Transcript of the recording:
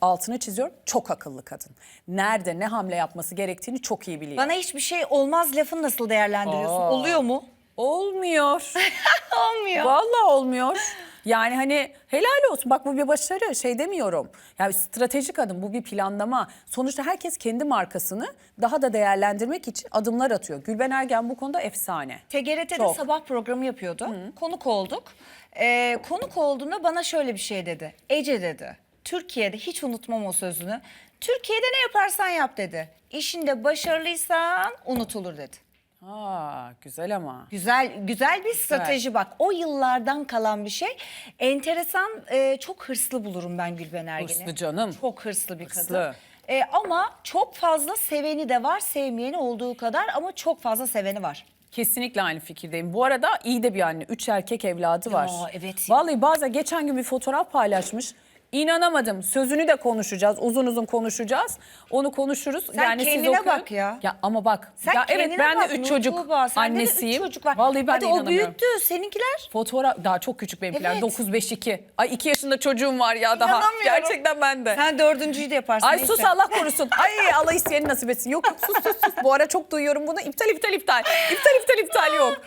Altını çiziyorum. Çok akıllı kadın. Nerede ne hamle yapması gerektiğini çok iyi biliyor. Bana hiçbir şey olmaz lafını nasıl değerlendiriyorsun? Aa. Oluyor mu? Olmuyor. Olmuyor. Vallahi olmuyor. Yani hani helal olsun. Bak bu bir başarı. Şey demiyorum. Yani stratejik adım bu bir planlama. Sonuçta herkes kendi markasını daha da değerlendirmek için adımlar atıyor. Gülben Ergen bu konuda efsane. TGRT'de Çok. sabah programı yapıyordu. Konuk olduk. Ee, konuk olduğunda bana şöyle bir şey dedi. Ece dedi. Türkiye'de hiç unutmam o sözünü. Türkiye'de ne yaparsan yap dedi. İşinde başarılıysan unutulur dedi. Ha güzel ama. Güzel güzel bir strateji bak. O yıllardan kalan bir şey. Enteresan, e, çok hırslı bulurum ben Gülben Ergen'i. Hırslı canım. Çok hırslı bir Hırslı. kadın. E, ama çok fazla seveni de var, sevmeyeni olduğu kadar ama çok fazla seveni var. Kesinlikle aynı fikirdeyim. Bu arada iyi de bir anne. Üç erkek evladı var. evet. Vallahi bazen geçen gün bir fotoğraf paylaşmış. İnanamadım. Sözünü de konuşacağız. Uzun uzun konuşacağız. Onu konuşuruz. Sen yani siz kendine okuyun. bak ya. Ya ama bak. Sen ya evet ben bak de üç çocuk Tuğba, de üç annesiyim. çocuk var. Vallahi ben Hadi de o büyüttü seninkiler. Fotoğraf daha çok küçük benimkiler. Evet. 9-5-2. Ay 2 yaşında çocuğum var ya daha. Gerçekten ben de. Sen dördüncüyü de yaparsın. Ay sus Allah korusun. Ay Allah isteyeni nasip etsin. Yok yok sus sus sus. Bu ara çok duyuyorum bunu. İptal iptal iptal. İptal iptal iptal yok.